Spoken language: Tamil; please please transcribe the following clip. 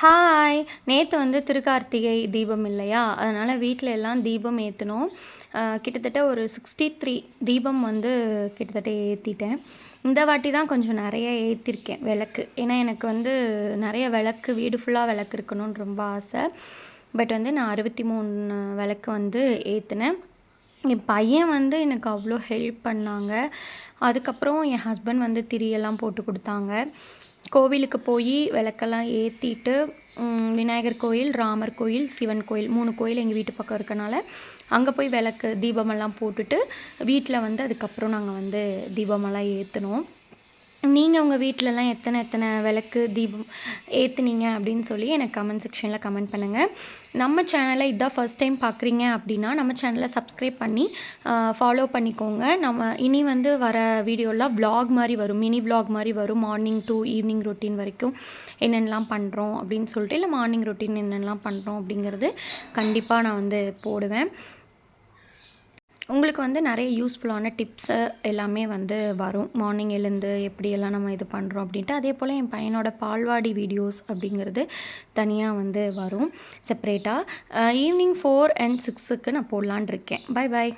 ஹாய் நேற்று வந்து திருக்கார்த்திகை தீபம் இல்லையா? அதனால் வீட்டில் எல்லாம் தீபம் ஏற்றினோம் கிட்டத்தட்ட ஒரு சிக்ஸ்டி த்ரீ தீபம் வந்து கிட்டத்தட்ட ஏற்றிட்டேன் இந்த வாட்டி தான் கொஞ்சம் நிறைய ஏற்றிருக்கேன் விளக்கு. ஏன்னா எனக்கு வந்து நிறைய விளக்கு வீடு ஃபுல்லாக விளக்கு இருக்கணும்னு ரொம்ப ஆசை. பட் வந்து நான் அறுபத்தி மூணு விளக்கு வந்து ஏற்றினேன் என் பையன் வந்து எனக்கு அவ்வளோ ஹெல்ப் பண்ணாங்க. அதுக்கப்புறம் என் ஹஸ்பண்ட் வந்து திரியெல்லாம் போட்டு கொடுத்தாங்க. கோவிலுக்கு போய் விளக்கெல்லாம் ஏற்றிட்டு விநாயகர் கோயில் ராமர் கோயில் சிவன் கோயில் மூணு கோயில் எங்கள் வீட்டு பக்கம் இருக்கனால அங்கே போய் விளக்கு தீபமெல்லாம் போட்டுட்டு வீட்டில் வந்து அதுக்கப்புறம் நாங்கள் வந்து தீபமெல்லாம் ஏற்றினோம் நீங்கள் உங்கள் வீட்டிலலாம் எத்தனை எத்தனை விளக்கு தீபம் ஏற்றுனீங்க அப்படின்னு சொல்லி எனக்கு கமெண்ட் செக்ஷனில் கமெண்ட் பண்ணுங்கள் நம்ம சேனலை இதான் ஃபஸ்ட் டைம் பார்க்குறீங்க அப்படின்னா நம்ம சேனலை சப்ஸ்கிரைப் பண்ணி ஃபாலோ பண்ணிக்கோங்க. நம்ம இனி வந்து வர வீடியோலாம் வ்ளாக் மாதிரி வரும் மினி விளாக் மாதிரி வரும் மார்னிங் டு ஈவினிங் ரொட்டீன் வரைக்கும் என்னென்னலாம் பண்ணுறோம் அப்படின்னு சொல்லிட்டு இல்லை மார்னிங் ரொட்டீன் என்னென்னலாம் பண்ணுறோம் அப்படிங்கிறது கண்டிப்பாக நான் வந்து போடுவேன். உங்களுக்கு வந்து நிறைய யூஸ்ஃபுல்லான டிப்ஸு எல்லாமே வந்து வரும். மார்னிங் எழுந்து எப்படியெல்லாம் நம்ம இது பண்ணுறோம் அப்படின்ட்டு அதே போல் என் பையனோட பால்வாடி வீடியோஸ் அப்படிங்கிறது தனியாக வந்து வரும். செப்ரேட்டாக ஈவினிங் ஃபோர் அண்ட் சிக்ஸுக்கு நான் போடலான் இருக்கேன். பாய் பாய்